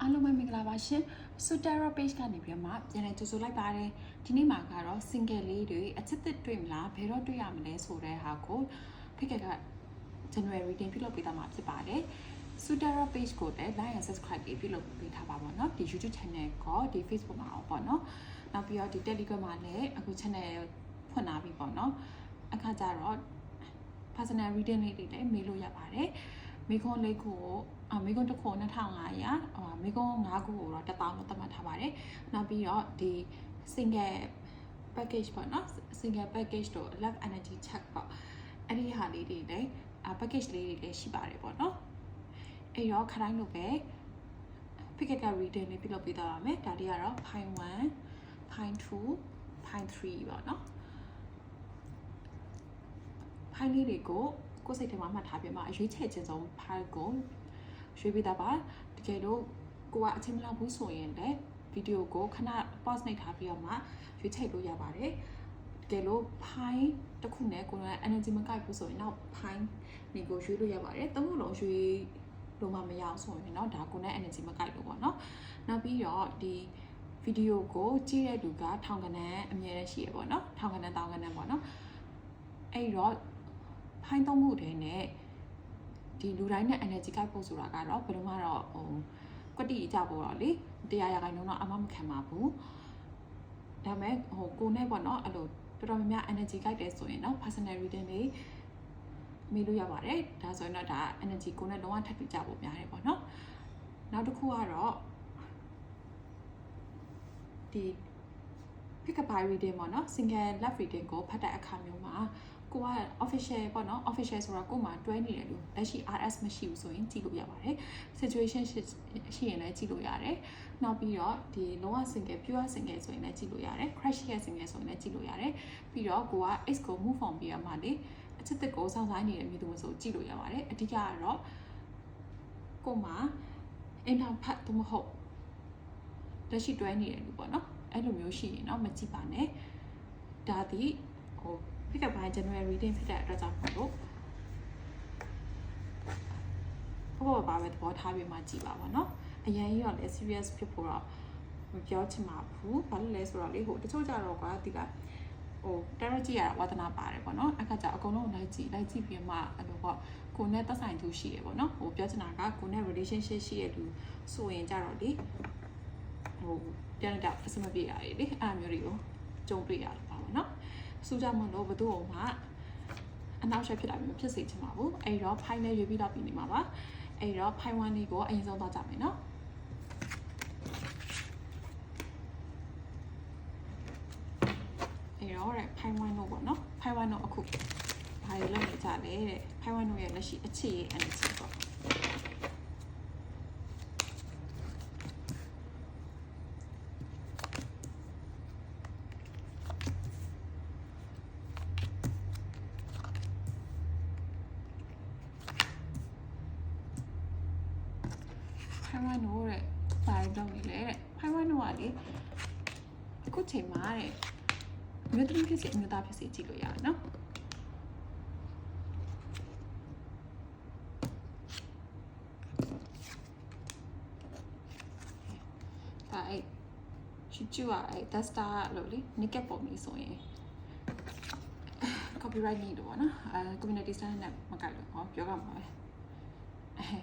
အားလုံးပဲမင်္ဂလာပါရှင် Sutera page ကနေပြီးတော့မှပြန်လည်ကြိုဆိုလိုက်ပါတယ်ဒီနေ့မှာကတော့ single လေးတွေအချစ်သစ်တွေ့မလားဘယ်တော့တွေ့ရမလဲဆိုတဲ့ဟာကိုဖိကက်က January reading ပြုလုပ်ပေးသွားမှာဖြစ်ပါတယ် Sutera page ကိုလည်း like and subscribe ပြုလုပ်ပေးထားပါပါเนาะဒီ YouTube channel ကိုဒီ Facebook မှာအောင်ပေါ့เนาะနောက်ပြီးတော့ဒီ Telegram မှာလည်းအခု channel ဖွင့်လာပြီပေါ့เนาะအခါကျတော့ personal reading လေးတွေလည်းမေးလို့ရပါတယ် မိခွန်းလေးခုကိုအမိခွန်းတစ်ခု2500ဟိုမိခွန်း5ခုကိုတော့1000လို့သတ်မှတ်ထားပါတယ်နောက်ပြီးတော့ဒီ single package ပေါ့နော် single package တို့ love energy check ပေါ့အဲ့ဒီဟာလေးတွေလည်း package လေးတွေလည်းရှိပါတယ်ပေါ့နော်အဲ့တော့ခတိုင်းလို့ပဲ pick up reading လေးပြုလုပ်ပေးသွားပါမယ်ဒါလေးကတော့ pine 1 pine 2 pine 3ပေါ့နော်ဖိုင်လေးတွေကို ကိုယ်စိတ်ထဲမှာမှတ်ထားပြမှာအရွေးချယ်ခြင်းဆုံးဖိုင်ကိုရွေးပေးတာပါတကယ်လို့ကိုကအချိန်မလောက်ဘူးဆိုရင်လည်းဗီဒီယိုကိုခဏ pause နှိပ်ထားပြီးတော့မှရွေးချယ်လို့ရပါတယ်တကယ်လို့ဖိုင်တစ်ခုနဲ့ကိုယ်က energy မကိုက်ဘူးဆိုရင်တော့ဖိုင်နေကိုရွေးလို့ရပါတယ်သုံးခုလုံးရွေးလို့မှမရအောင်ဆိုရင်တော့ဒါကိုယ်နဲ့ energy မကိုက်လို့ပေါ့နော်နောက်ပြီးတော့ဒီဗီဒီယိုကိုကြည့်တဲ့လူကထောင်ကနန်းအမြဲတမ်းရှိရပေါ့နော်ထောင်ကနန်းတောင်ကနန်းပေါ့နော်အဲ့တော့ ဖိုင်းသုံးမှုတွေနဲ့ဒီလူတိုင်းနဲ့ energy ကိုက်ဖို့ဆိုတာကတော့ဘယ်လိုမှတော့ဟိုကွတိကြဖို့တော့လေတရားရခိုင်နှုန်းတော့အမမခံပါဘူးဒါပေမဲ့ဟိုကိုနဲ့ပေါ့နော်အဲ့လိုတော်တော်များများ energy ကိုက်တယ်ဆိုရင်တော့ personal reading တွေမေးလို့ရပါတယ်ဒါဆိုရင်တော့ဒါ energy ကိုနဲ့လုံးဝထပ်တူကြဖို့များတယ်ပေါ့နော်နောက်တစ်ခုကတော့ဒီ pick up by reading ပေါ့နော် single love reading ကိုဖတ်တဲ့အခါမျိုးမှာ ကိုက official ပေါ့နော် official ဆိုတော့ကို့မှာတွဲနေတယ်လို့လက်ရှိ RS မရှိဘူးဆိုရင်ကြည့်လို့ရပါတယ် situation ရှိရင်လည်းကြည့်လို့ရတယ်နောက်ပြီးတော့ဒီလုံးဝ single pure single ဆိုရင်လည်းကြည့်လို့ရတယ် crash share single ဆိုရင်လည်းကြည့်လို့ရတယ်ပြီးတော့ကိုက X ကို move on ပြီးတော့မှလေအချစ်တက်ကိုစောင့်ဆိုင်နေတဲ့မြို့သူမဆိုကြည့်လို့ရပါတယ်အဓိကကတော့ကို့မှာအင်တာဖတ်သို့မဟုတ်လက်ရှိတွဲနေတယ်လို့ပေါ့နော်အဲ့လိုမျိုးရှိရင်တော့မကြည့်ပါနဲ့ဒါဒီဟို pick up by January reading ဖြစ်တဲ့အတွက်ကြောင့်မလို့ဘောဘာပဲသဘောထားပြီးမှကြည်ပါပါเนาะအရင်ကြီးတော့လည်း serious ဖြစ်ဖို့တော့မပြောချင်ပါဘူးဘာလို့လဲဆိုတော့လေဟိုတချို့ကြတော့ကွာဒီကဟို direct ကြည့်ရတာဝါသနာပါတယ်ပေါ့နော်အခါကျအကုန်လုံးလိုက်ကြည့်လိုက်ကြည့်ပြီးမှအဲ့လိုပေါ့ကိုနဲ့သက်ဆိုင်သူရှိရပေါ့နော်ဟိုပြောချင်တာကကိုနဲ့ relationship ရှိရသူဆိုရင်ကြတော့လေဟိုပြန်တော့အစမပြေရတယ်လေအဲ့မျိုးတွေကိုကြုံတွေ့ရတာပါ ပေါ့နော်စူးကြမလို့ဘသူ့မှာအနောက်ရှက်ဖြစ်တာမျိုးဖြစ်စေချင်ပါဘူးအဲ့တော့ဖိုင်နဲ့ရွေးပြီးတော့ပြီးနေမှာပါအဲ့တော့ဖိုင်ဝမ်လေးကိုအရင်ဆုံးသွားကြမယ်နော်အဲ့တော့တဲ့ဖိုင်ဝမ်တို့ပေါ့နော်ဖိုင်ဝမ်တို့အခုဘာတွေလုပ်နေကြလဲတဲ့ဖိုင်ဝမ်တို့ရဲ့လက်ရှိအခြေရဲ့ energy ပေါ့ ဖိုင်ဝမ်တို့တဲ့ဘာလုပ်နေလဲတဲ့ဖိုင်ဝမ်တို့ကလေ အခုချိန်မှာတဲ့မြို့သမီးဖြစ်စီအမျိုးသားဖြစ်စီကြည့်လို့ရတယ်နော်ဒါအဲ့ချူချူကအဲ့ dasta လို့လေ naked ပုံလေးဆိုရင် copyright နေလို့ပေါ့နော်အဲ community standard နဲ့မကိုက်လို့ဟောပြောရမှာပဲအဲ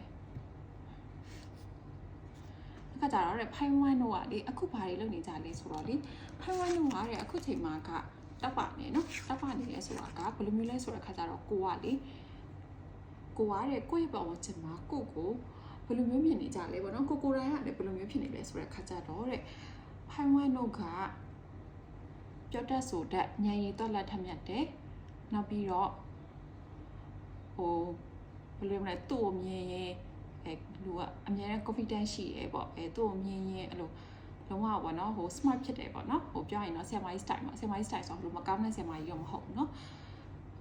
အခါကြတော့တဲ့ဖိုင်ဝမ်တို့ကလေအခုဘာတွေလုပ်နေကြလဲဆိုတော့လေ ဖိုင်ဝမ်တို့ကတဲ့အခုချိန်မှာကတပ်ပါနေနော်တပ်ပါနေလဲဆိုတာကဘယ်လိုမျိုးလဲဆိုတဲ့ခါကြတော့ကိုကလေကိုကတဲ့ကိုယ့်ရဲ့ပတ်ဝန်းကျင်မှာကိုကိုဘယ်လိုမျိုးမြင်နေကြလဲပေါ့နော်ကိုကိုတိုင်းကလည်းဘယ်လိုမျိုးဖြစ်နေလဲဆိုတဲ့ခါကြတော့တဲ့ဖိုင်ဝမ်တို့ကပြောတတ်ဆိုတတ်ညံရည်တော့လက်ထက်မြတ်တယ်နောက်ပြီးတော့ဟိုဘယ်လိုမလဲသူ့ကိုမြင်ရင်အဲလူကအများနဲ့ confidence ရှိရဲပေါ့အဲသူ့ကိုမြင်ရင်အဲ့လို လုံးဝပေါ့နော်ဟို smart ဖြစ်တယ်ပေါ့နော်ဟိုပြောရင်တော့ဆရာမကြီး style ပေါ့ဆရာမကြီး style ဆိုတော့ဘယ်လိုမကောင်းတဲ့ဆရာမကြီးရောမဟုတ်ဘူးနော်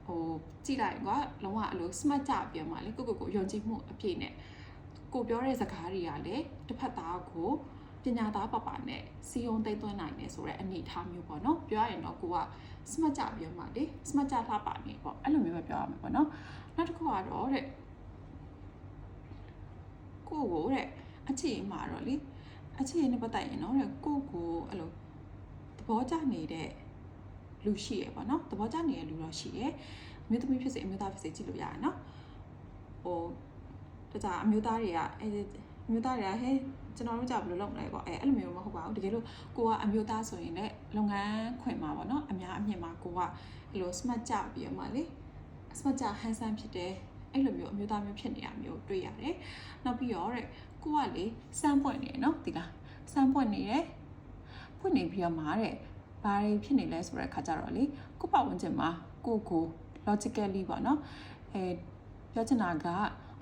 ဟိုကြည့်လိုက်ကွာလုံးဝအလို smart ကြပြန်ပါလေကိုကိုကိုယုံကြည်မှုအပြည့်နဲ့ကိုပြောတဲ့စကားတွေကလည်းတစ်ဖက်သားကိုပညာသားပပနဲ့စီယုံသိမ့်သွင်းနိုင်တယ်ဆိုတဲ့အနေအထားမျိုးပေါ့နော်ပြောရရင်တော့ကိုက smart ကြပြန်ပါလေ smart ကြလှပနေပေါ့အဲ့လိုမျိုးပဲပြောရမှာပေါ့နော်နောက်တစ်ခုကတော့တဲ့ကိုကိုတဲ့အချိန်မှာတော့လေ အခြေနဲ့ပတ်သက်ရင်တော့တဲ့ကိုယ့်ကိုအဲ့လိုသဘောကျနေတဲ့လူရှိရပေါ့နော်သဘောကျနေတဲ့လူတော့ရှိရအမျိုးသမီးဖြစ်စေအမျိုးသားဖြစ်စေကြည့်လို့ရတယ်နော်ဟိုတခြားအမျိုးသားတွေကအဲအမျိုးသားတွေကဟဲကျွန်တော်တို့ကြောက်ဘယ်လိုလုပ်မလဲပေါ့အဲအဲ့လိုမျိုးမဟုတ်ပါဘူးတကယ်လို့ကိုကအမျိုးသားဆိုရင်လည်းလုပ်ငန်းခွင်မှာပေါ့နော်အများအမြင့်မှာကိုကအဲ့လို smart ကြပြီးတော့မှလေ smart ကြ handsome ဖြစ်တယ်အဲ့လိုမျိုးအမျိုးသားမျိုးဖြစ်နေတာမျိုးတွေ့ရတယ်နောက်ပြီးတော့တဲ့ ကိုကလေစမ်းပွင့်နေတယ်နော်ဒီလားစမ်းပွင့်နေတယ်ပွင့်နေပြီးတော့မှာတဲ့ဘာတွေဖြစ်နေလဲဆိုတဲ့ခါကျတော့လေကိုပတ်ဝန်းကျင်မှာကိုကို logically ပေါ့နော်အဲပြောချင်တာက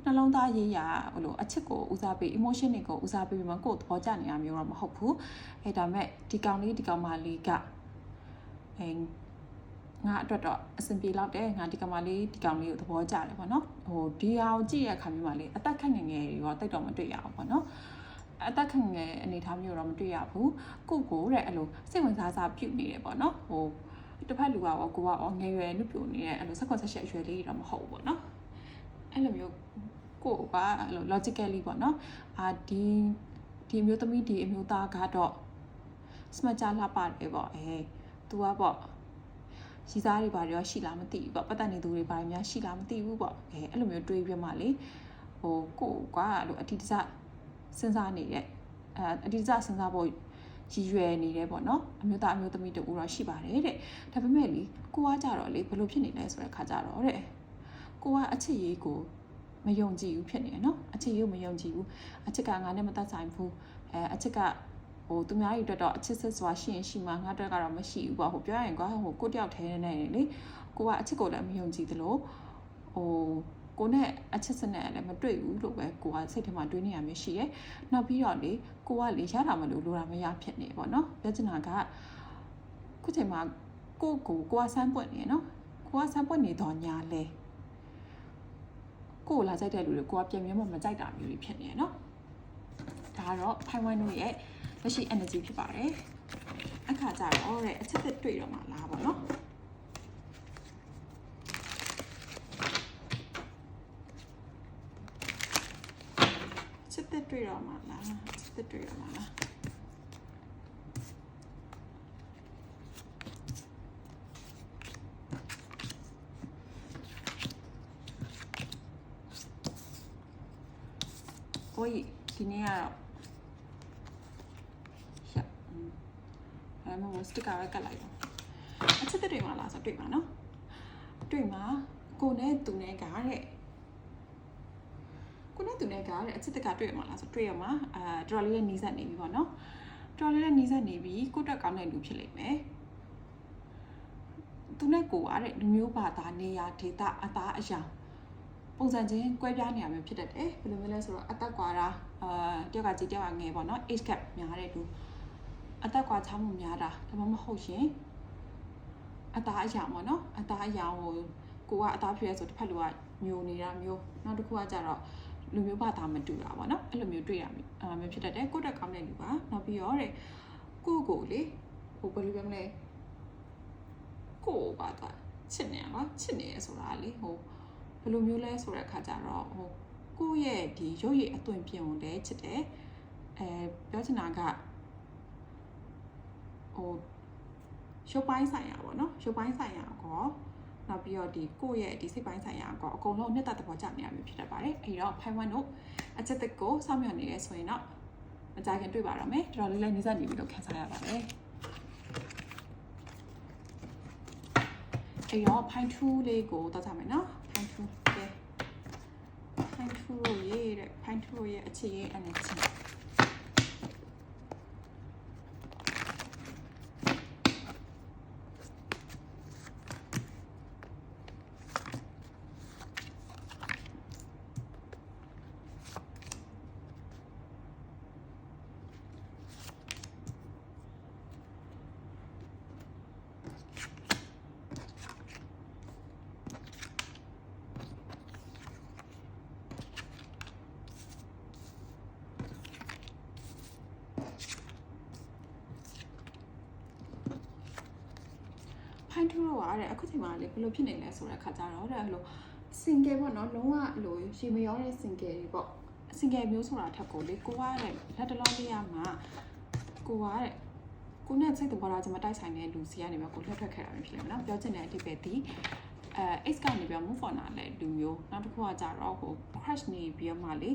နှလုံးသားရေးရာဟိုလိုအချစ်ကိုဦးစားပေး emotion တွေကိုဦးစားပေးပြီးမှကိုယ်သဘောကျနေရမျိုးတော့မဟုတ်ဘူးအဲဒါမဲ့ဒီကောင်လေးဒီကောင်မလေးကအဲ ငါအတွက်တော့အဆင်ပြေတော့တယ်ငါဒီကောင်မလေးဒီကောင်လေးကိုသဘောကျတယ်ပေါ့နော်ဟိုဒီဟာကိုကြည့်ရတဲ့အခါမျိုးမှာလေအသက်ခက်ငယ်ငယ်တွေတော့တိတ်တော့မတွေ့ရအောင်ပေါ့နော်အသက်ခက်ငယ်အနေထားမျိုးတော့မတွေ့ရဘူးကိုကိုတဲ့အဲ့လိုစိတ်ဝင်စားစားပြုတ်နေတယ်ပေါ့နော်ဟိုတစ်ဖက်လူကရောကိုကရောငယ်ရွယ်နုပြိုနေတဲ့အဲ့လိုဆက်ခွန်ဆက်ရှက်အရွယ်လေးတွေတော့မဟုတ်ဘူးပေါ့နော်အဲ့လိုမျိုးကိုကအဲ့လို logically ပေါ့နော်အာဒီဒီအမျိုးသမီးဒီအမျိုးသားကတော့ smart ကြလှပါတယ်ပေါ့အဲ तू ကပေါ့ ရှိစားတွေဘာတွေရောရှိလားမသိဘူးပေါ့ပတ်သက်နေသူတွေဘာတွေများရှိလားမသိဘူးပေါ့အဲအဲ့လိုမျိုးတွေးပြမှလေဟိုကိုကအဲ့လိုအတိတကျစဉ်းစားနေတဲ့အဲအတိတကျစဉ်းစားဖို့ရည်ရွယ်နေတယ်ပေါ့နော်အမျိုးသားအမျိုးသမီးတူတော့ရှိပါတယ်တဲ့ဒါပေမဲ့လေကိုကကြတော့လေဘယ်လိုဖြစ်နေလဲဆိုတဲ့ခါကြတော့တဲ့ကိုကအချစ်ရေးကိုမယုံကြည်ဘူးဖြစ်နေရနော်အချစ်ရေးကိုမယုံကြည်ဘူးအချစ်ကငါနဲ့မသက်ဆိုင်ဘူးအဲအချစ်က ဟိုသူများတွေအတွက်တော့အချစ်စစ်စွာရှိရင်ရှိမှာငါအတွက်ကတော့မရှိဘူးပေါ့ဟိုပြောရရင်ကွာဟိုကိုတယောက်ထဲနေနေလေကိုကအချစ်ကိုလည်းမယုံကြည်သလိုဟိုကိုနဲ့အချစ်စနဲ့လည်းမတွေ့ဘူးလို့ပဲကိုကစိတ်ထဲမှာတွေးနေရမျိုးရှိရဲ။နောက်ပြီးတော့လေကိုကလေရတာမလို့လိုတာမရဖြစ်နေပေါ့နော်။ပြောချင်တာကခုချိန်မှာကိုကိုကိုကစမ်းပွင့်နေနော်။ကိုကစမ်းပွင့်နေတော့ညာလဲ။ကိုလာကြိုက်တဲ့လူတွေကိုကပြန်မြဲမမကြိုက်တာမျိုးတွေဖြစ်နေရနော်။ဒါကတော့ဖိုင်ဝိုင်းတို့ရဲ့ လက်ရှိ energy ဖြစ်ပါတယ်။အခါကြတော့တဲ့အချက်သက်တွေ့တော့မှလားပေါ့နော်။စစ်သက်တွေ့တော့မှာလားစစ်သက်တွေ့တော့မှာလား အဲမမစတစ်ကာပဲကတ်လိုက်တော့အချက်သက်တွေ့မှာလားဆိုတွေ့မှာနော်တွေ့မှာကိုနဲ့သူနဲ့ကတဲ့ကိုနဲ့သူနဲ့ကတဲ့အချစ်တကတွေ့ရမှာလားဆိုတွေ့ရမှာအာတော်တော်လေးနဲ့နီးစပ်နေပြီပေါ့နော်တော်တော်လေးနဲ့နီးစပ်နေပြီကိုတက်ကောင်းတဲ့လူဖြစ်လိမ့်မယ်သူနဲ့ကိုကတဲ့လူမျိုးဘာသာနေရာဒေသအသားအရာပုံစံချင်းကွဲပြားနေရမျိုးဖြစ်တတ်တယ်ဘယ်လိုမျိုးလဲဆိုတော့အသက်ကွာတာအာတယောက်ကကြီးတယောက်ကငယ်ပေါ့နော် age gap များတဲ့လူ အသက်ကွာချမှုများတာဒါမှမဟုတ်ရင်အသားအရာပေါ့နော်အသားအရာကိုကိုကအသားဖြစ်ရဲဆိုတစ်ဖက်လူကမျိုးနေတာမျိုးနောက်တစ်ခုကကြတော့လူမျိုးဘာသာမတူတာပေါ့နော်အဲ့လိုမျိုးတွေ့ရမျိုးအာမျိုးဖြစ်တတ်တယ်ကိုတက်ကောင်းတဲ့လူပါနောက်ပြီးတော့တဲ့ကိုကိုလေဟိုဘယ်လိုပြောမလဲကိုဘာသာချစ်နေရပါချစ်နေရဆိုတာလေဟိုဘယ်လိုမျိုးလဲဆိုတဲ့အခါကျတော့ဟိုကိုရဲ့ဒီရုပ်ရည်အသွင်ပြင်ဝင်တယ်ချစ်တယ်အဲပြောချင်တာက ဟိုရုပ်ပိုင်းဆိုင်ရာပေါ့နော်ရုပ်ပိုင်းဆိုင်ရာကောနောက်ပြီးတော့ဒီကိုယ့်ရဲ့ဒီစိတ်ပိုင်းဆိုင်ရာကောအကုန်လုံးနှစ်သက်သဘောကျနေရမျိုးဖြစ်တတ်ပါတယ်အဲဒီတော့ဖိုင်ဝမ်တို့အချက်သက်ကိုစောင့်မျှော်နေရဲဆိုရင်တော့မကြခင်တွေ့ပါတော့မယ်တော်တော်လေးလည်းနေစားနေပြီလို့ခံစားရပါတယ်အဲဒီတော့ဖိုင်ထူးလေးကိုတောက်ကြမယ်နော်ဖိုင်ထူးကဲဖိုင်ထူးရဲ့တဲ့ဖိုင်ထူးရဲ့အခြေရဲ့ energy ဖိုင် ထူတော့ကတဲ့အခုချိန်မှာလေဘယ်လိုဖြစ်နေလဲဆိုတဲ့ခါကြတော့တဲ့အဲ့လို single ပေါ့နော်လုံးဝအဲ့လိုရေမရောတဲ့ single တွေပေါ့ single မျိုးဆိုတာထက်ကိုလေကိုကတဲ့လက်တလောလေးရမှာကိုကတဲ့ကိုနဲ့စိတ်တဘောလားကျွန်မတိုက်ဆိုင်တဲ့လူစီကနေပဲကိုလှည့်ထွက်ခဲ့တာမျိုးဖြစ်နေမှာနော်ပြောချင်တဲ့အတိပဲဒီအဲ X ကနေပြီး move on လာတဲ့လူမျိုးနောက်တစ်ခုကကြတော့ဟို crush နေပြီးတော့မှလေ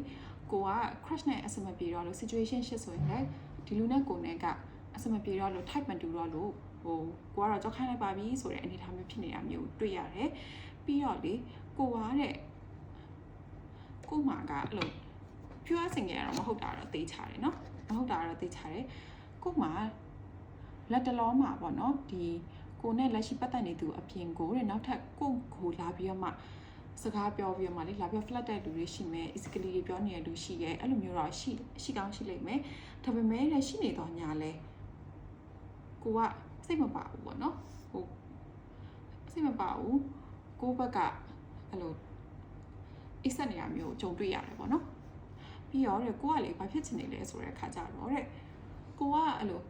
ကိုက crush နဲ့အဆင်မပြေတော့လို့ situation shit ဆိုရင်လည်းဒီလူနဲ့ကိုနဲ့ကအဆင်မပြေတော့လို့ type မတူတော့လို့ ဟိုကိုကတော့ကြောက်ခိုင်းလိုက်ပါပြီဆိုတဲ့အနေအထားမျိုးဖြစ်နေတာမျိုးတွေ့ရတယ်ပြီးတော့လေကိုကတဲ့ကိုမှာကအဲ့လို pure single ကတော့မဟုတ်တာတော့သိချတယ်เนาะမဟုတ်တာတော့သိချတယ်ကိုမှာလက်တလောမှာပေါ့เนาะဒီကိုနဲ့လက်ရှိပတ်သက်နေသူအပြင်ကိုတဲ့နောက်ထပ်ကိုကိုလာပြီးတော့မှစကားပြောပြီးတော့မှလေလာပြီး flat တဲ့လူတွေရှိမယ် easily တွေပြောနေတဲ့လူရှိရဲ့အဲ့လိုမျိုးတော့ရှိရှိကောင်းရှိလိမ့်မယ်ဒါပေမဲ့လည်းရှိနေတော့ညာလဲကိုက စိတ်မပါဘူးပေါ့နော်ဟိုစိတ်မပါဘူးကိုယ့်ဘက်ကအဲ့လိုအိတ်ဆက်နေတာမျိုးကြုံတွေ့ရတယ်ပေါ့နော်ပြီးတော့တဲ့ကိုကလေဘာဖြစ်ချင်နေလဲဆိုတဲ့ခါကြတော့တဲ့ကိုကအဲ့လို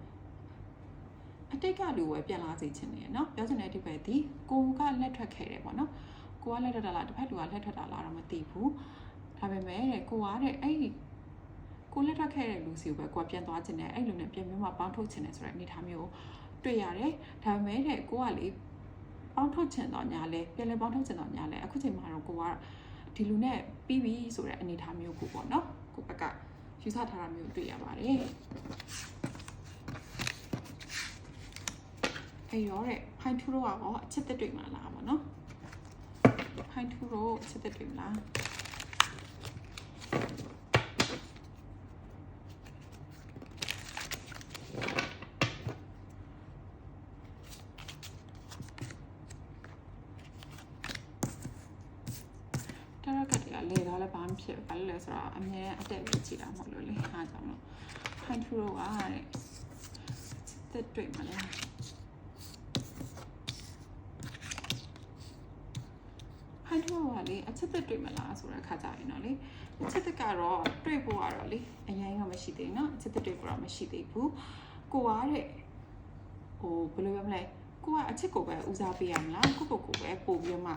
အတိတ်ကလူပဲပြန်လာစေချင်နေရနော်ပြောချင်တဲ့အဓိပ္ပာယ်ဒီကိုကလက်ထွက်ခဲ့တယ်ပေါ့နော်ကိုကလက်ထွက်တာလားတစ်ဖက်လူကလက်ထွက်တာလားတော့မသိဘူးဒါပေမဲ့တဲ့ကိုကတဲ့အဲ့ဒီကိုလက်ထွက်ခဲ့တဲ့လူစီကိုပဲကိုကပြန်သွားချင်တယ်အဲ့လူနဲ့ပြန်ပြီးမှပေါင်းထုတ်ချင်တယ်ဆိုတဲ့အနေအထားမျိုး တွေ့ရတယ်ဒါပေမဲ့တဲ့ကိုကလေပေါင်းထုတ်ချင်တော့ညာလဲပြန်လဲပေါင်းထုတ်ချင်တော့ညာလဲအခုချိန်မှာတော့ကိုကဒီလူနဲ့ပြီးပြီဆိုတဲ့အနေအထားမျိုးကိုပေါ့နော်ကိုဘက်ကယူဆထားတာမျိုးတွေ့ရပါတယ်အဲ့တော့တဲ့ဖိုင်ထူတော့ရောအချက်သက်တွေ့မှာလားပေါ့နော်ဖိုင်ထူတော့အချက်သက်တွေ့မလားတရကတည်းကလေတော့လည်းဘာမှဖြစ်ဘာလို့လဲဆိုတော့အမြဲအတ က်လေးကြည့်တာမဟုတ်လို့လေအားကြောင့်လို့ဖိုင်ထူတော့ကတဲ့သက်တွေ့မှာလားဖိုင်ထူတော့ကလေအချက်သက်တွေ့မလားဆိုတဲ့ခါကြရင်တော့လေအချက်သက်ကတော့တွေ့ဖို့ကတော့လေအရင်ကမရှိသေးဘူးเนาะအချက်သက်တွေ့ဖို့တော့မရှိသေးဘူးကိုကတဲ့ဟိုဘယ်လိုပြောမလဲကိုကအချက်ကိုပဲဦးစားပေးရမလားကိုကိုကိုပဲပို့ပြီးတော့မှ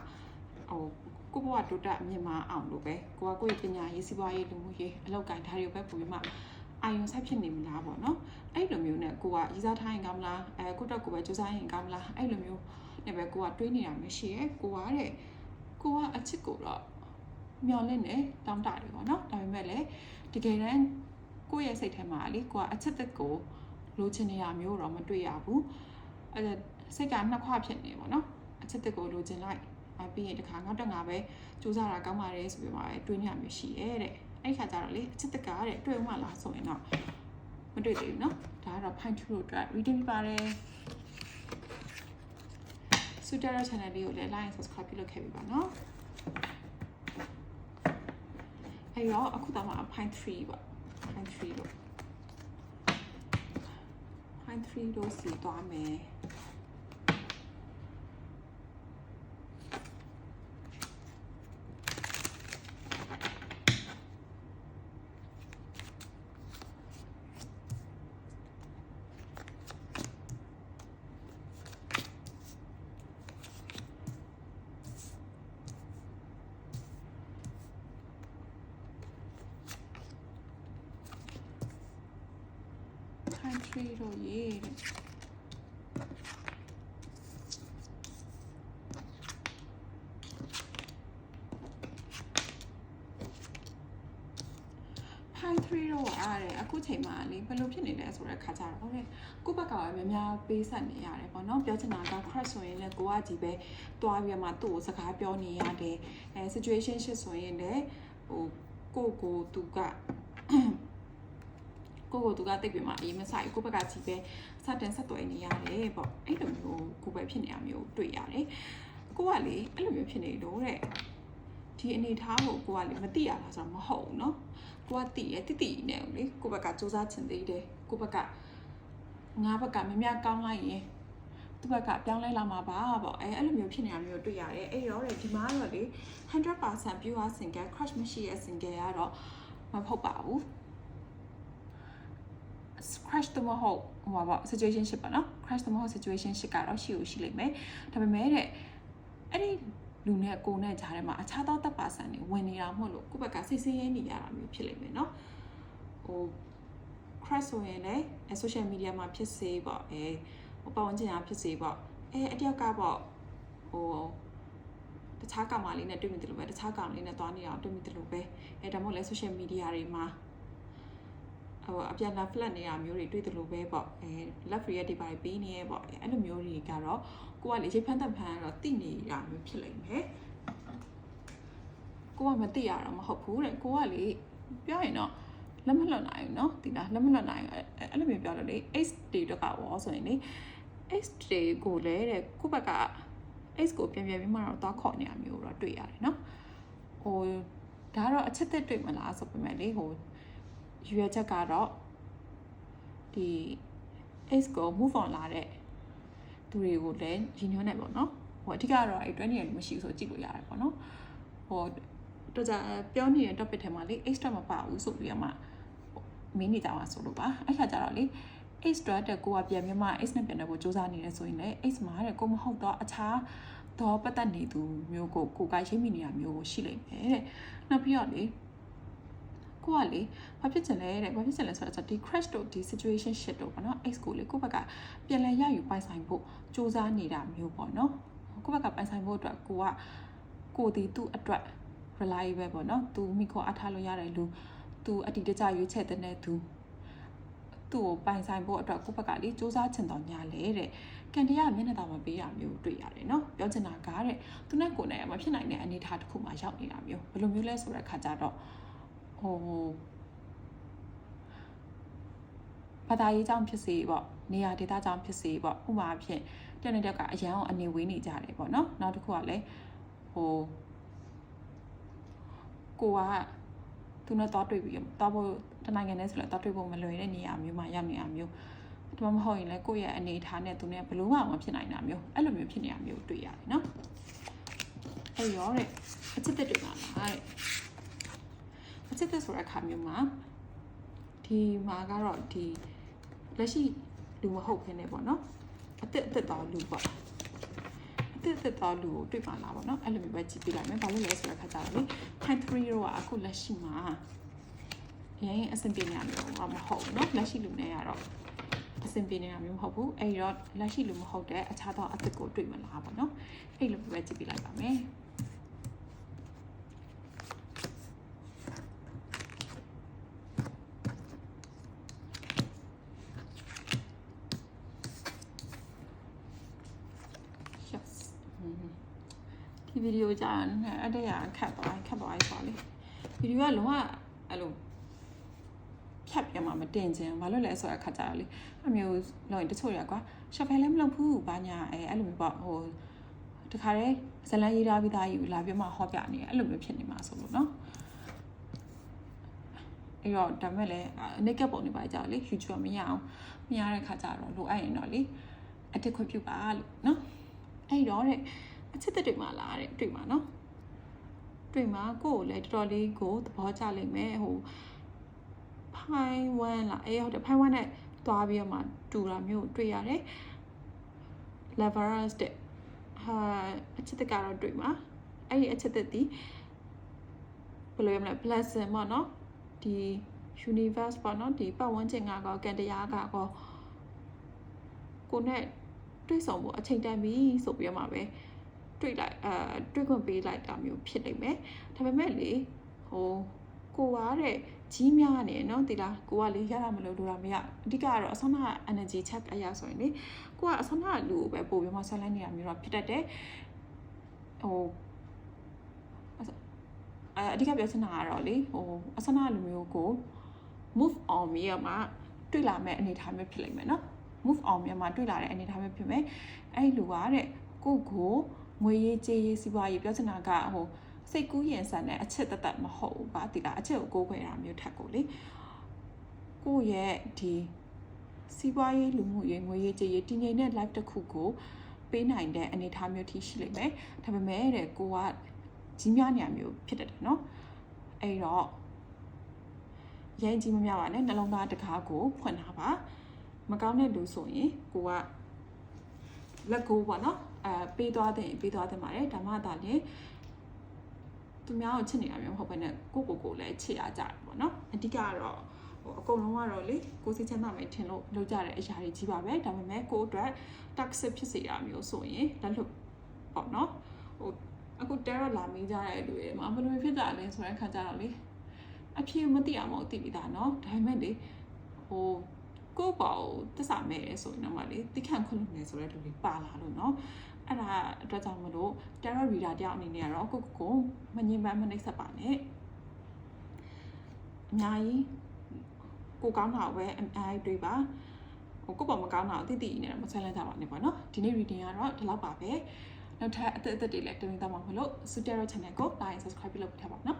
ဟို ကိုဘဝတိုးတက်မြင့်မားအောင်လို့ပဲကိုကကိုယ့်ရဲ့ပညာရေးစီးပွားရေးလူမှုရေးအလောက်ကိုင်ထားတွေကိုပဲပို့ပြီးမှအာယုံဆိုင်ဖြစ်နေမလားပေါ့နော်အဲ့လိုမျိုးနဲ့ကိုကရေးစားထားရင်ကောင်းမလားအဲကိုတက်ကိုပဲစူးစမ်းရင်ကောင်းမလားအဲ့လိုမျိုးနဲ့ပဲကိုကတွေးနေတာမရှိရဲကိုကတဲ့ကိုကအချစ်ကိုတော့မျောလင့်နေတောင်းတတယ်ပေါ့နော်ဒါပေမဲ့လည်းတကယ်တမ်းကိုယ့်ရဲ့စိတ်ထဲမှာလေကိုကအချစ်သက်ကိုလိုချင်နေရမျိုးတော့မတွေ့ရဘူးအဲစိတ်ကနှစ်ခွဖြစ်နေပေါ့နော်အချစ်သက်ကိုလိုချင်လိုက် အပြီးရင်တခါငေါတက်ငါပဲစူးစမ်းတာကောင်းပါတယ်ဆိုပြီးမှတွေးနေရမျိုးရှိရဲတဲ့အဲ့ဒီခါကျတော့လေအချစ်တက်ကတဲ့တွေ့ဦးမလားဆိုရင်တော့မတွေ့သေးဘူးเนาะဒါကတော့ fine tune အတွက် reading ပြပါတယ်စူတရာ channel လေးကိုလည်း like and subscribe ပြုလုပ်ခဲ့ပြီပါเนาะအဲ့တော့အခုတော့မှ fine 3ပေါ့ fine 3လို့ fine 3လို့စီသွားမယ် country လို့ရေးတဲ့ဖိုင်3တော့အားတဲ့အခုချိန်မှာလေဘယ်လိုဖြစ်နေလဲဆိုတဲ့ခါကြတော့တဲ့ကိုယ့်ဘက်ကလည်းများများပေးဆက်နေရတယ်ပေါ့နော်ပြောချင်တာက crush ဆိုရင်လည်းကိုကကြီးပဲတွားပြီးမှသူ့ကိုစကားပြောနေရတယ်အဲ situation shit ဆိုရင်လည်းဟိုကိုကိုသူက ကိုကိုသူကတိတ်ပြီးမှအေးမဆိုင်ကိုဘက်ကကြီးပဲစတင်ဆက်သွယ်နေရတယ်ပေါ့အဲ့လိုမျိုးကိုပဲဖြစ်နေတာမျိုးတွေ့ရတယ်ကိုကလေအဲ့လိုမျိုးဖြစ်နေလို့တဲ့ဒီအနေထားကိုကိုကလေမသိရတာဆိုတော့မဟုတ်ဘူးเนาะကိုကသိရတိတိနဲ့လေကိုဘက်ကစူးစမ်းချင်သေးတယ်ကိုဘက်ကငါဘက်ကမမြကောင်းလိုက်ရင်သူ့ဘက်ကပြောင်းလဲလာမှာပါပေါ့အဲအဲ့လိုမျိုးဖြစ်နေတာမျိုးတွေ့ရတယ်အဲ့တော့တဲ့ဒီမှာတော့လေ100% pure single crush မရှိရဲ့ single ကတော့မဟုတ်ပါဘူး crash တမဟုတ်ဟိုပါ situation ရှစ်ပါနော် crash တမဟုတ် situation ရှစ်ကတော့ရှိလို့ရှိလိမ့်မယ်ဒါပေမဲ့တဲ့အဲ့ဒီလူနဲ့ကိုနဲ့ကြားထဲမှာအခြားသောတပ်ပါဆန်တွေဝင်နေတာမဟုတ်လို့ကိုယ့်ဘက်ကစိတ်ဆင်းရဲနေရတာမျိုးဖြစ်လိမ့်မယ်နော်ဟို crash ဆိုရင်လည်း social media မှာဖြစ်စေပေါ့အဲဟိုပတ်ဝန်းကျင်အားဖြစ်စေပေါ့အဲအတယောက်ကပေါ့ဟိုတခြားကောင်မလေးနဲ့တွေ့မိတယ်လို့ပဲတခြားကောင်လေးနဲ့သွားနေတာတွေ့မိတယ်လို့ပဲအဲဒါမှမဟုတ်လဲ social media တွေမှာ ဟိုအပြန်လာ flat နေတာမျိုးတွေတွေ့တယ်လို့ပဲပေါ့အဲ love react တွေပါပေးနေရပေါ့အဲအဲ့လိုမျိုးတွေကတော့ကိုကလေရိတ်ဖန်တက်ဖန်ကတော့တိနေရမျိုးဖြစ်လိမ့်မယ်ကိုကမသိရတော့မဟုတ်ဘူးတဲ့ကိုကလေပြောရင်တော့လက်မလွတ်နိုင်ဘူးเนาะဒီလားလက်မလွတ်နိုင်ဘူးအဲ့လိုမျိုးပြောလို့လေ X တွေတော့ကရောဆိုရင်လေ X တွေကိုလည်းတဲ့ကိုဘက်က X ကိုပြန်ပြန်ပြီးမှတော့သွားခေါ်နေရမျိုးတော့တွေ့ရတယ်เนาะဟိုဒါကတော့အချက်သက်တွေ့မလားဆိုပေမဲ့လေဟို ရည်ရွယ်ချက်ကတော့ဒီ X ကို move on လာတဲ့သူတွေကိုလည်းရည်ညွှန်းနေပေါ့နော်ဟိုအဓိကတော့အဲ့20ရဲ့မရှိဘူးဆိုကြည့်လို့ရတယ်ပေါ့နော်ဟိုတော်ကြပြောနေတဲ့ topic ထဲမှာလေ extra မပါဘူးဆိုပြီးတော့မှမင်းနေကြပါဆိုလို့ပါအဲ့ခါကျတော့လေ extra တက်ကိုကပြန်မြမ x နဲ့ပြန်တော့ကိုစူးစမ်းနေရဆိုရင်လေ x မှာတဲ့ကိုမဟုတ်တော့အခြားတော့ပတ်သက်နေသူမျိုးကိုကိုကရိပ်မိနေတာမျိုးကိုရှိလိမ့်မယ်တဲ့နောက်ပြီးတော့လေ ကိုကလေဘာဖြစ်ချင်လဲတဲ့ဘာဖြစ်ချင်လဲဆိုတော့ဒီ crash တို့ဒီ situation shit တို့ပေါ့နော် X ကိုလေကိုဘက်ကပြန်လဲရယူပိုင်ဆိုင်ဖို့စူးစမ်းနေတာမျိုးပေါ့နော်ကိုဘက်ကပိုင်ဆိုင်ဖို့အတွက်ကိုကကိုဒီသူ့အတွက် reliable ပေါ့နော်သူမိခေါ်အထားလို့ရတယ်လူသူအတီတကြရွေးချယ်တဲ့သူသူ့ကိုပိုင်ဆိုင်ဖို့အတွက်ကိုယ့်ဘက်ကလေစူးစမ်းချင်တော့ညာလေတဲ့ကန်တရားမျက်နှာသာမပေးရမျိုးတွေ့ရတယ်နော်ပြောချင်တာကတဲ့သူနဲ့ကိုယ်နဲ့မဖြစ်နိုင်တဲ့အနေအထားတစ်ခုမှရောက်နေတာမျိုးဘယ်လိုမျိုးလဲဆိုတဲ့ခါကျတော့ ဟိုဘာသာရေးကြောင့်ဖြစ်စေပေါ့နေရာဒေသကြောင့်ဖြစ်စေပေါ့ဥပမာဖြင့်တယောက်နဲ့တယောက်ကအရန်အောင်အနေဝေးနေကြတယ်ပေါ့နော်နောက်တစ်ခုကလည်းဟိုကိုကသူနဲ့တော့တွေ့ပြီးတော့ဖို့တနိုင်ငံနဲ့ဆိုလည်းတော့တွေ့ဖို့မလွယ်တဲ့နေရာမျိုးမှာရောက်နေတာမျိုးဒါမှမဟုတ်ရင်လည်းကိုယ့်ရဲ့အနေအထားနဲ့သူနဲ့ဘယ်လိုမှမဖြစ်နိုင်တာမျိုးအဲ့လိုမျိုးဖြစ်နေတာမျိုးတွေ့ရတယ်နော်အဲ့ရောတဲ့အချစ်တက်တွေပါလားတဲ့ အချစ်တက်ဆိုတဲ့အခါမျိုးမှာဒီမှာကတော့ဒီလက်ရှိလူမဟုတ်ခင်းနေပေါ့နော်အသက်အသက်တော်လူပေါ့အသက်အသက်တော်လူကိုတွေ့ပါလားပေါ့နော်အဲ့လိုမျိုးပဲကြည့်ပြလိုက်မယ်ဘာလို့လဲဆိုတဲ့ခါကျတော့လေ time 3တော့အခုလက်ရှိမှာရရင်အဆင်ပြေနေရမျိုးတော့မဟုတ်ဘူးเนาะလက်ရှိလူနဲ့ကတော့အဆင်ပြေနေတာမျိုးမဟုတ်ဘူးအဲ့တော့လက်ရှိလူမဟုတ်တဲ့အခြားသောအသစ်ကိုတွေ့မလားပေါ့เนาะအဲ့လိုပဲကြည့်ပြလိုက်ပါမယ် ဒီဗီဒီယိုကြာတယ်အဲ့တဲ့ရခတ်သွားခတ်သွားဆိုလေဗီဒီယိုကလုံးဝအဲ့လိုဖြတ်ပြမှာမတင်ခြင်းဘာလို့လဲဆိုတော့ခါကြတော့လေအမျိုးလောရင်တချို့ရကွာရှော့ဖဲလည်းမလုပ်ဘူးဘာညာအဲအဲ့လိုမျိုးပေါ့ဟိုတခါတည်းဇလန်ရေးထားပြီးသားယူလာပြီးမှဟောပြနေအဲ့လိုမျိုးဖြစ်နေမှာဆိုလို့နော်အဲ့တော့ဒါမဲ့လည်း naked ပုံနေပါကြလေ YouTube မရအောင်မရတဲ့ခါကြတော့လိုအပ်ရင်တော့လေအတစ်ခွင့်ပြုပါလို့နော်အဲ့တော့တဲ့ အချစ်သက်တွေမှာလားတဲ့တွေ့မှာနော်တွေ့မှာကိုယ်ကိုလည်းတော်တော်လေးကိုသဘောကျလိမ့်မယ်ဟိုဖိုင်ဝမ်လားအေးဟုတ်တယ်ဖိုင်ဝမ်နဲ့သွားပြီးတော့မှတူတာမျိုးတွေ့ရတယ် leverage တဲ့ဟာအချစ်သက်ကတော့တွေ့မှာအဲ့ဒီအချစ်သက်ဒီဘယ်လိုရမလဲ blessing ပေါ့နော်ဒီ universe ပေါ့နော်ဒီပတ်ဝန်းကျင်ကကောကံတရားကကောကိုနဲ့တွေ့ဆုံဖို့အချိန်တန်ပြီဆိုပြီးတော့မှပဲ တွေ့လိုက်အာတွေ့ခွင့်ပေးလိုက်တာမျိုးဖြစ်နေမယ်ဒါပေမဲ့လေဟိုကိုကတဲ့ကြီးများနေเนาะဒီလားကိုကလေရတာမလို့လိုတာမရအဓိကကတော့အဆနာ energy check အရာဆိုရင်လေကိုကအဆနာလူကိုပဲပို့ပြီးမှဆက်လိုက်နေတာမျိုးတော့ဖြစ်တတ်တယ်ဟိုအဲအဓိကပြောချင်တာကတော့လေဟိုအဆနာလူမျိုးကို move on မြေမှာတွေ့လာမဲ့အနေအထားမျိုးဖြစ်လိမ့်မယ်เนาะ move on မြန်မာတွေ့လာတဲ့အနေအထားမျိုးဖြစ်မယ်အဲ့ဒီလူကတဲ့ကိုကို ငွေရေးကြေးရေးစီးပွားရေးပြောချင်တာကဟိုစိတ်ကူးရင်ဆန်တဲ့အချက်တသက်မဟုတ်ဘူးပါတိလားအချက်ကိုကိုးခွေတာမျိုးထက်ကိုလေကိုရဲ့ဒီစီးပွားရေးလူမှုရေးငွေရေးကြေးရေးတည်ငြိမ်တဲ့ life တစ်ခုကိုပေးနိုင်တဲ့အနေအထားမျိုးထိရှိလိမ့်မယ်ဒါပေမဲ့တဲ့ကိုကကြီးများနေရမျိုးဖြစ်တယ်နော်အဲ့တော့ရင်ကြီးမများပါနဲ့နှလုံးသားတကားကိုဖွင့်ထားပါမကောင်းတဲ့လူဆိုရင်ကိုကလက်ကိုပေါ့နော် အဲပေးသွားတဲ့ပေးသွားတဲ့ပါတယ်ဒါမှသာလေသူများကိုချစ်နေတာမျိုးမဟုတ်ဘဲနဲ့ကိုကိုကိုလည်းချစ်ရကြတယ်ပေါ့နော်အဓိကကတော့ဟိုအကုန်လုံးကတော့လေကိုစိတ်ချမ်းသာမယ်ထင်လို့လုပ်ကြတဲ့အရာတွေကြီးပါပဲဒါပေမဲ့ကိုအတွက် toxic ဖြစ်စေတာမျိုးဆိုရင်လက်လွတ်ပေါ့နော်ဟိုအခု terror လာမိကြတဲ့လူတွေမှာဘယ်လိုဖြစ်ကြလဲဆိုတဲ့ခါကျတော့လေအဖြစ်မသိအောင်မဟုတ်သိပြီးသားเนาะဒါပေမဲ့လေဟိုကိုယ့်ပေါ့တစ္ဆာမဲ့ရဲဆိုရင်တော့မလေးတိခန့်ခွင့်လို့နေဆိုတဲ့လူတွေပါလာလို့เนาะ အဲ့ဒါအတွက်ကြောင့်မလို့ tarot reader တယောက်အနေနဲ့ကတော့ကိုကိုကိုမငြင်းပန်းမနှိပ်စက်ပါနဲ့အများကြီးကိုကောင်းတာပဲအများကြီးတွေးပါဟိုကိုပေါ့မကောင်းတာအတိအတိနဲ့တော့မဆွဲလန်းကြပါနဲ့ပေါ့နော်ဒီနေ့ reading ကတော့ဒီလောက်ပါပဲနောက်ထပ်အသက်အသက်တွေလည်းတင်ပြသွားမှာမလို့ Sutero channel ကို like subscribe လုပ်ထားပါနော်